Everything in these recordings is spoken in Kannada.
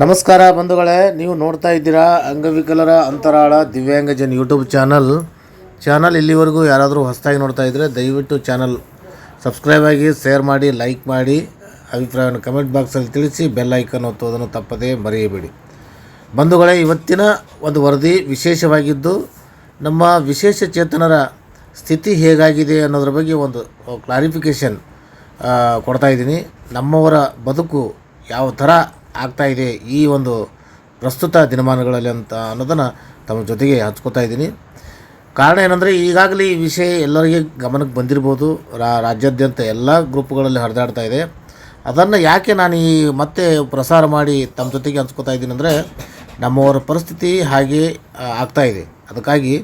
ನಮಸ್ಕಾರ ಬಂಧುಗಳೇ, ನೀವು ನೋಡ್ತಾ ಇದ್ದೀರಾ ಅಂಗವಿಕಲರ ಅಂತರಾಳ ದಿವ್ಯಾಂಗಜನ್ ಯೂಟ್ಯೂಬ್ ಚಾನಲ್. ಚಾನಲ್ ಇಲ್ಲಿವರೆಗೂ ಯಾರಾದರೂ ಹೊಸದಾಗಿ ನೋಡ್ತಾ ಇದ್ದರೆ ದಯವಿಟ್ಟು ಚಾನಲ್ ಸಬ್ಸ್ಕ್ರೈಬ್ ಆಗಿ, ಶೇರ್ ಮಾಡಿ, ಲೈಕ್ ಮಾಡಿ, ಅಭಿಪ್ರಾಯವನ್ನು ಕಮೆಂಟ್ ಬಾಕ್ಸಲ್ಲಿ ತಿಳಿಸಿ, ಬೆಲ್ ಐಕನ್ ಒತ್ತುವುದನ್ನು ತಪ್ಪದೇ ಮರೆಯಬೇಡಿ. ಬಂಧುಗಳೇ, ಇವತ್ತಿನ ಒಂದು ವರದಿ ವಿಶೇಷವಾಗಿದ್ದು, ನಮ್ಮ ವಿಶೇಷ ಚೇತನರ ಸ್ಥಿತಿ ಹೇಗಾಗಿದೆ ಅನ್ನೋದ್ರ ಬಗ್ಗೆ ಒಂದು ಕ್ಲಾರಿಫಿಕೇಷನ್ ಕೊಡ್ತಾ ಇದ್ದೀನಿ. ನಮ್ಮವರ ಬದುಕು ಯಾವ ಥರ ಆಗ್ತಾ ಇದೆ ಈ ಒಂದು ಪ್ರಸ್ತುತ ದಿನಮಾನಗಳಲ್ಲಿ ಅಂತ ಅನ್ನೋದನ್ನು ತಮ್ಮ ಜೊತೆಗೆ ಹಚ್ಕೋತಾ ಇದ್ದೀನಿ. ಕಾರಣ ಏನಂದರೆ ಈಗಾಗಲೇ ಈ ವಿಷಯ ಎಲ್ಲರಿಗೆ ಗಮನಕ್ಕೆ ಬಂದಿರ್ಬೋದು. ರಾಜ್ಯಾದ್ಯಂತ ಎಲ್ಲ ಗ್ರೂಪ್ಗಳಲ್ಲಿ ಹರಿದಾಡ್ತಾ ಇದೆ. ಅದನ್ನು ಯಾಕೆ ನಾನು ಈ ಮತ್ತೆ ಪ್ರಸಾರ ಮಾಡಿ ತಮ್ಮ ಜೊತೆಗೆ ಹಂಚ್ಕೋತಾ ಇದ್ದೀನಿ ಅಂದರೆ ನಮ್ಮವರ ಪರಿಸ್ಥಿತಿ ಹಾಗೆ ಆಗ್ತಾ ಇದೆ. ಅದಕ್ಕಾಗಿ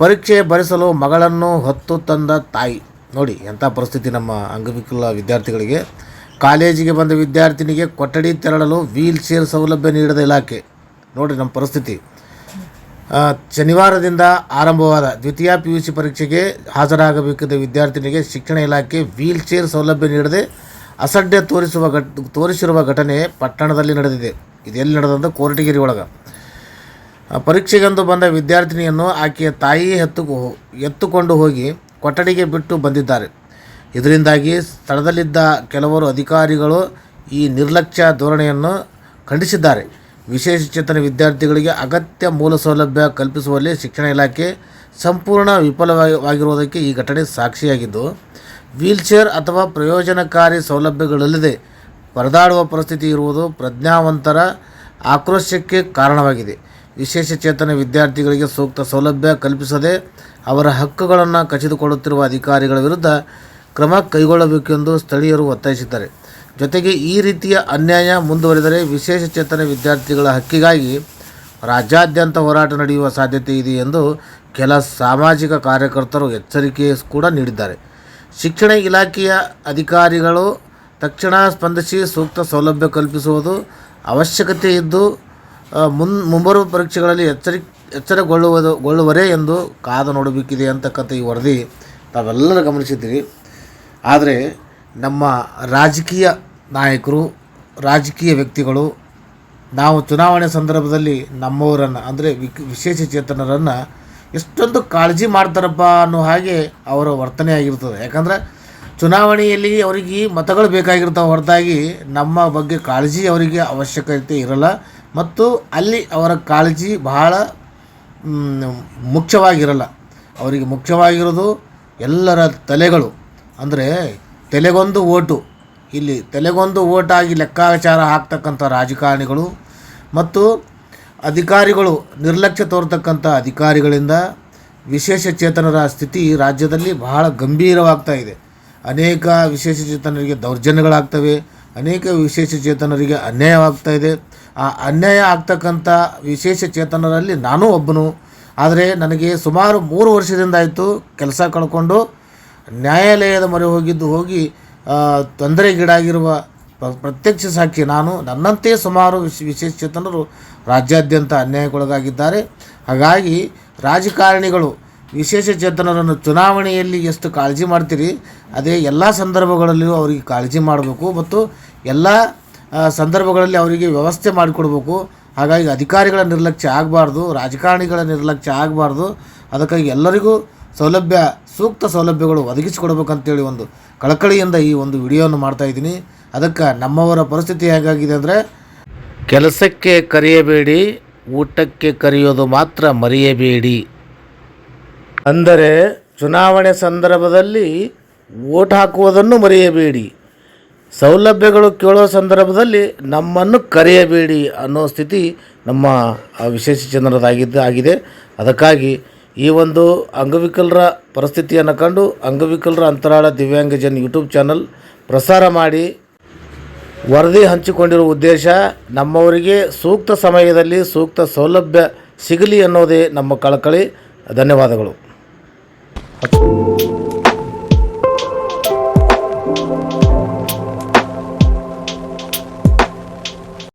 ಪರೀಕ್ಷೆ ಬರೆಸಲು ಮಗಳನ್ನು ಹೊತ್ತು ತಂದ ತಾಯಿ. ನೋಡಿ ಎಂಥ ಪರಿಸ್ಥಿತಿ ನಮ್ಮ ಅಂಗವಿಕಲ ವಿದ್ಯಾರ್ಥಿಗಳಿಗೆ. ಕಾಲೇಜಿಗೆ ಬಂದ ವಿದ್ಯಾರ್ಥಿನಿಗೆ ಕೊಠಡಿ ತೆರಳಲು ವೀಲ್ ಚೇರ್ ಸೌಲಭ್ಯ ನೀಡದ ಇಲಾಖೆ. ನೋಡಿ ನಮ್ಮ ಪರಿಸ್ಥಿತಿ. ಶನಿವಾರದಿಂದ ಆರಂಭವಾದ ದ್ವಿತೀಯ ಪಿ ಯು ಸಿ ಪರೀಕ್ಷೆಗೆ ಹಾಜರಾಗಬೇಕಿದ್ದ ವಿದ್ಯಾರ್ಥಿನಿಗೆ ಶಿಕ್ಷಣ ಇಲಾಖೆ ವೀಲ್ ಚೇರ್ ಸೌಲಭ್ಯ ನೀಡದೆ ಅಸಡ್ಡೆ ತೋರಿಸುವ ಘಟ್, ತೋರಿಸಿರುವ ಘಟನೆ ಪಟ್ಟಣದಲ್ಲಿ ನಡೆದಿದೆ. ಇದೆಲ್ಲಿ ನಡೆದಂತ ಕೋರಟಗಿರಿ ಒಳಗೆ. ಪರೀಕ್ಷೆಗೆಂದು ಬಂದ ವಿದ್ಯಾರ್ಥಿನಿಯನ್ನು ಆಕೆಯ ತಾಯಿ ಎತ್ತು ಎತ್ತುಕೊಂಡು ಹೋಗಿ ಕೊಠಡಿಗೆ ಬಿಟ್ಟು ಬಂದಿದ್ದಾರೆ. ಇದರಿಂದಾಗಿ ಸ್ಥಳದಲ್ಲಿದ್ದ ಕೆಲವರು ಅಧಿಕಾರಿಗಳು ಈ ನಿರ್ಲಕ್ಷ್ಯ ಧೋರಣೆಯನ್ನು ಖಂಡಿಸಿದ್ದಾರೆ. ವಿಶೇಷ ಚೇತನ ವಿದ್ಯಾರ್ಥಿಗಳಿಗೆ ಅಗತ್ಯ ಮೂಲ ಸೌಲಭ್ಯ ಕಲ್ಪಿಸುವಲ್ಲಿ ಶಿಕ್ಷಣ ಇಲಾಖೆ ಸಂಪೂರ್ಣ ವಿಫಲವಾಗಿರುವುದಕ್ಕೆ ಈ ಘಟನೆ ಸಾಕ್ಷಿಯಾಗಿದ್ದು, ವೀಲ್ಚೇರ್ ಅಥವಾ ಪ್ರಯೋಜನಕಾರಿ ಸೌಲಭ್ಯಗಳಲ್ಲದೆ ಪರದಾಡುವ ಪರಿಸ್ಥಿತಿ ಇರುವುದು ಪ್ರಜ್ಞಾವಂತರ ಆಕ್ರೋಶಕ್ಕೆ ಕಾರಣವಾಗಿದೆ. ವಿಶೇಷ ಚೇತನ ವಿದ್ಯಾರ್ಥಿಗಳಿಗೆ ಸೂಕ್ತ ಸೌಲಭ್ಯ ಕಲ್ಪಿಸದೆ ಅವರ ಹಕ್ಕುಗಳನ್ನು ಕಸಿದುಕೊಳ್ಳುತ್ತಿರುವ ಅಧಿಕಾರಿಗಳ ವಿರುದ್ಧ ಕ್ರಮ ಕೈಗೊಳ್ಳಬೇಕೆಂದು ಸ್ಥಳೀಯರು ಒತ್ತಾಯಿಸಿದ್ದಾರೆ. ಜೊತೆಗೆ ಈ ರೀತಿಯ ಅನ್ಯಾಯ ಮುಂದುವರಿದರೆ ವಿಶೇಷ ಚೇತನ ವಿದ್ಯಾರ್ಥಿಗಳ ಹಕ್ಕಿಗಾಗಿ ರಾಜ್ಯಾದ್ಯಂತ ಹೋರಾಟ ನಡೆಯುವ ಸಾಧ್ಯತೆ ಇದೆ ಎಂದು ಕೆಲ ಸಾಮಾಜಿಕ ಕಾರ್ಯಕರ್ತರು ಎಚ್ಚರಿಕೆ ಕೂಡ ನೀಡಿದ್ದಾರೆ. ಶಿಕ್ಷಣ ಇಲಾಖೆಯ ಅಧಿಕಾರಿಗಳು ತಕ್ಷಣ ಸ್ಪಂದಿಸಿ ಸೂಕ್ತ ಸೌಲಭ್ಯ ಕಲ್ಪಿಸುವುದು ಅವಶ್ಯಕತೆ ಇದ್ದು ಮುನ್, ಮುಂಬರುವ ಪರೀಕ್ಷೆಗಳಲ್ಲಿ ಎಚ್ಚರಿ, ಎಚ್ಚರಗೊಳ್ಳುವುದು, ಗೊಳ್ಳುವರೇ ಎಂದು ಕಾದು ನೋಡಬೇಕಿದೆ ಅಂತಕ್ಕಂಥ ಈ ವರದಿ ತಾವೆಲ್ಲರೂ ಗಮನಿಸಿದ್ದೀರಿ. ಆದರೆ ನಮ್ಮ ರಾಜಕೀಯ ನಾಯಕರು, ರಾಜಕೀಯ ವ್ಯಕ್ತಿಗಳು, ನಾವು ಚುನಾವಣೆ ಸಂದರ್ಭದಲ್ಲಿ ನಮ್ಮವರನ್ನು, ಅಂದರೆ ವಿಶೇಷ ಚೇತನರನ್ನು ಎಷ್ಟೊಂದು ಕಾಳಜಿ ಮಾಡ್ತಾರಪ್ಪ ಅನ್ನೋ ಹಾಗೆ ಅವರ ವರ್ತನೆ ಆಗಿರ್ತದೆ. ಯಾಕಂದರೆ ಚುನಾವಣೆಯಲ್ಲಿ ಅವರಿಗೆ ಮತಗಳು ಬೇಕಾಗಿರ್ತವೆ ಹೊರತಾಗಿ ನಮ್ಮ ಬಗ್ಗೆ ಕಾಳಜಿ ಅವರಿಗೆ ಅವಶ್ಯಕತೆ ಇರಲ್ಲ. ಮತ್ತು ಅಲ್ಲಿ ಅವರ ಕಾಳಜಿ ಬಹಳ ಮುಖ್ಯವಾಗಿರಲ್ಲ. ಅವರಿಗೆ ಮುಖ್ಯವಾಗಿರೋದು ಎಲ್ಲರ ತಲೆಗಳು. ಅಂದರೆ ತಲೆಗೊಂದು ಓಟು. ಇಲ್ಲಿ ತಲೆಗೊಂದು ಓಟಾಗಿ ಲೆಕ್ಕಾಚಾರ ಹಾಕ್ತಕ್ಕಂಥ ರಾಜಕಾರಣಿಗಳು ಮತ್ತು ಅಧಿಕಾರಿಗಳು ನಿರ್ಲಕ್ಷ್ಯ ತೋರ್ತಕ್ಕಂಥ ಅಧಿಕಾರಿಗಳಿಂದ ವಿಶೇಷ ಚೇತನರ ಸ್ಥಿತಿ ರಾಜ್ಯದಲ್ಲಿ ಬಹಳ ಗಂಭೀರವಾಗ್ತಾ ಇದೆ. ಅನೇಕ ವಿಶೇಷ ಚೇತನರಿಗೆ ದೌರ್ಜನ್ಯಗಳಾಗ್ತವೆ, ಅನೇಕ ವಿಶೇಷ ಚೇತನರಿಗೆ ಅನ್ಯಾಯವಾಗ್ತಾ ಇದೆ. ಆ ಅನ್ಯಾಯ ಆಗ್ತಕ್ಕಂಥ ವಿಶೇಷ ಚೇತನರಲ್ಲಿ ನಾನೂ ಒಬ್ಬನು. ಆದರೆ ನನಗೆ ಸುಮಾರು ಮೂರು ವರ್ಷದಿಂದ ಆಯಿತು ಕೆಲಸ ಕಳ್ಕೊಂಡು ನ್ಯಾಯಾಲಯದ ಮೊರೆ ಹೋಗಿದ್ದು ಹೋಗಿ ತೊಂದರೆಗೀಡಾಗಿರುವ ಪ್ರ- ಪ್ರತ್ಯಕ್ಷ ಸಾಕ್ಷಿ ನಾನು ನನ್ನಂತೆ ಸುಮಾರು ವಿಶ್, ವಿಶೇಷ ಚೇತನರು ರಾಜ್ಯಾದ್ಯಂತ ಅನ್ಯಾಯಕ್ಕೊಳಗಾಗಿದ್ದಾರೆ. ಹಾಗಾಗಿ ರಾಜಕಾರಣಿಗಳು, ವಿಶೇಷ ಚೇತನರನ್ನು ಚುನಾವಣೆಯಲ್ಲಿ ಎಷ್ಟು ಕಾಳಜಿ ಮಾಡ್ತೀರಿ, ಅದೇ ಎಲ್ಲ ಸಂದರ್ಭಗಳಲ್ಲಿಯೂ ಅವರಿಗೆ ಕಾಳಜಿ ಮಾಡಬೇಕು ಮತ್ತು ಎಲ್ಲ ಸಂದರ್ಭಗಳಲ್ಲಿ ಅವರಿಗೆ ವ್ಯವಸ್ಥೆ ಮಾಡಿಕೊಡ್ಬೇಕು. ಹಾಗಾಗಿ ಅಧಿಕಾರಿಗಳ ನಿರ್ಲಕ್ಷ್ಯ ಆಗಬಾರ್ದು, ರಾಜಕಾರಣಿಗಳ ನಿರ್ಲಕ್ಷ್ಯ ಆಗಬಾರ್ದು. ಅದಕ್ಕಾಗಿ ಎಲ್ಲರಿಗೂ ಸೌಲಭ್ಯ, ಸೂಕ್ತ ಸೌಲಭ್ಯಗಳು ಒದಗಿಸಿಕೊಡ್ಬೇಕಂತೇಳಿ ಒಂದು ಕಳಕಳಿಯಿಂದ ಈ ಒಂದು ವಿಡಿಯೋವನ್ನು ಮಾಡ್ತಾ ಇದ್ದೀನಿ. ಅದಕ್ಕೆ ನಮ್ಮವರ ಪರಿಸ್ಥಿತಿ ಹೇಗಾಗಿದೆ ಅಂದರೆ, ಕೆಲಸಕ್ಕೆ ಕರೆಯಬೇಡಿ, ಊಟಕ್ಕೆ ಕರೆಯೋದು ಮಾತ್ರ ಮರೆಯಬೇಡಿ. ಅಂದರೆ ಚುನಾವಣೆ ಸಂದರ್ಭದಲ್ಲಿ ಓಟ್ ಹಾಕುವುದನ್ನು ಮರೆಯಬೇಡಿ. ಸೌಲಭ್ಯಗಳು ಕೇಳೋ ಸಂದರ್ಭದಲ್ಲಿ ನಮ್ಮನ್ನು ಕರೆಯಬೇಡಿ ಅನ್ನೋ ಸ್ಥಿತಿ ನಮ್ಮ ವಿಶೇಷ ಜನರದಾಗಿದ್ದು ಆಗಿದೆ. ಅದಕ್ಕಾಗಿ ಈ ಒಂದು ಅಂಗವಿಕಲರ ಪರಿಸ್ಥಿತಿಯನ್ನು ಕಂಡು ಅಂಗವಿಕಲರ ಅಂತರಾಳ ದಿವ್ಯಾಂಗಜನ್ ಯೂಟ್ಯೂಬ್ ಚಾನಲ್ ಪ್ರಸಾರ ಮಾಡಿ ವರದಿ ಹಂಚಿಕೊಂಡಿರುವ ಉದ್ದೇಶ ನಮ್ಮವರಿಗೆ ಸೂಕ್ತ ಸಮಯದಲ್ಲಿ ಸೂಕ್ತ ಸೌಲಭ್ಯ ಸಿಗಲಿ ಅನ್ನೋದೇ ನಮ್ಮ ಕಳಕಳಿ. ಧನ್ಯವಾದಗಳು.